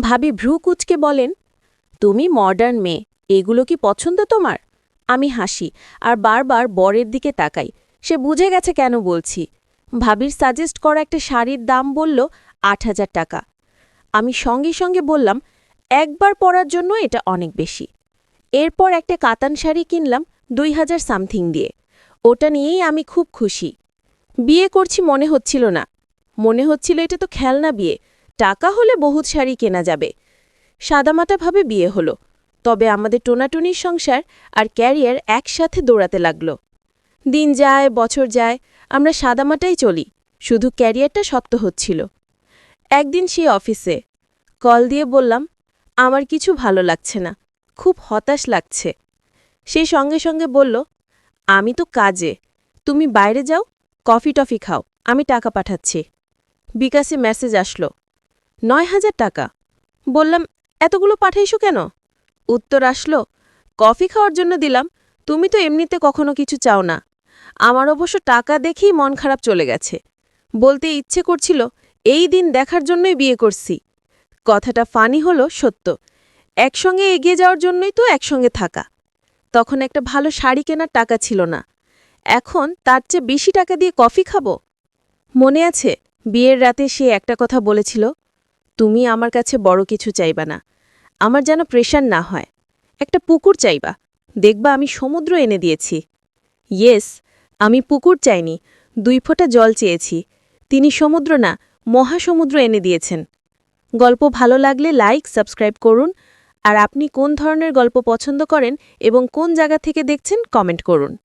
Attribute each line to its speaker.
Speaker 1: ভাবি ভ্রু কুচকে বলেন, তুমি মডার্ন মেয়ে, এগুলো কি পছন্দ তোমার? আমি হাসি, আর বারবার বরের দিকে তাকাই। সে বুঝে গেছে কেন বলছি। ভাবির সাজেস্ট করা একটা শাড়ির দাম বলল আট হাজার টাকা। আমি সঙ্গে সঙ্গে বললাম, একবার পরার জন্য এটা অনেক বেশি। এরপর একটা কাতান শাড়ি কিনলাম দুই হাজার সামথিং দিয়ে। ওটা নিয়েই আমি খুব খুশি। বিয়ে করছি মনে হচ্ছিল না। মনে হচ্ছিল এটা তো খেলনা বিয়ে। টাকা হলে বহুত শাড়ি কেনা যাবে। সাদামাটাভাবে বিয়ে হলো। তবে আমাদের টোনাটুনির সংসার আর ক্যারিয়ার একসাথে দৌড়াতে লাগল। দিন যায়, বছর যায়, আমরা সাদামাটাই চলি, শুধু ক্যারিয়ারটা শক্ত হচ্ছিল। একদিন সে অফিসে, কল দিয়ে বললাম, আমার কিছু ভালো লাগছে না, খুব হতাশ লাগছে। সে সঙ্গে সঙ্গে বলল, আমি তো কাজে, তুমি বাইরে যাও, কফি টফি খাও, আমি টাকা পাঠাচ্ছি। বিকাশে মেসেজ আসলো নয় হাজার টাকা। বললাম, এতগুলো পাঠাইছো কেন? উত্তর আসলো, কফি খাওয়ার জন্য দিলাম, তুমি তো এমনিতে কখনো কিছু চাও না। আমার অবশ্য টাকা দেখেই মন খারাপ চলে গেছে। বলতে ইচ্ছে করছিল, এই দিন দেখার জন্যই বিয়ে করছি। কথাটা ফানি হলো, সত্য। একসঙ্গে এগিয়ে যাওয়ার জন্যই তো একসঙ্গে থাকা। তখন একটা ভালো শাড়ি কেনার টাকা ছিল না। এখন তার চেয়ে বেশি টাকা দিয়ে কফি খাব? মনে আছে, বিয়ের রাতে সে একটা কথা বলেছিল তুমি আমার কাছে বড় কিছু চাইবা না। আমার যেন প্রেশার না হয়। একটা পুকুর চাইবা। দেখবা আমি সমুদ্র এনে দিয়েছি। ইয়েস আমি পুকুর চাইনি। দুই ফোঁটা জল চেয়েছি। তিনি সমুদ্র না, মহাসমুদ্র এনে দিয়েছেন। গল্প ভালো লাগলে লাইক সাবস্ক্রাইব করুন। আর আপনি কোন ধরনের গল্প পছন্দ করেন এবং কোন জায়গা থেকে দেখছেন কমেন্ট করুন।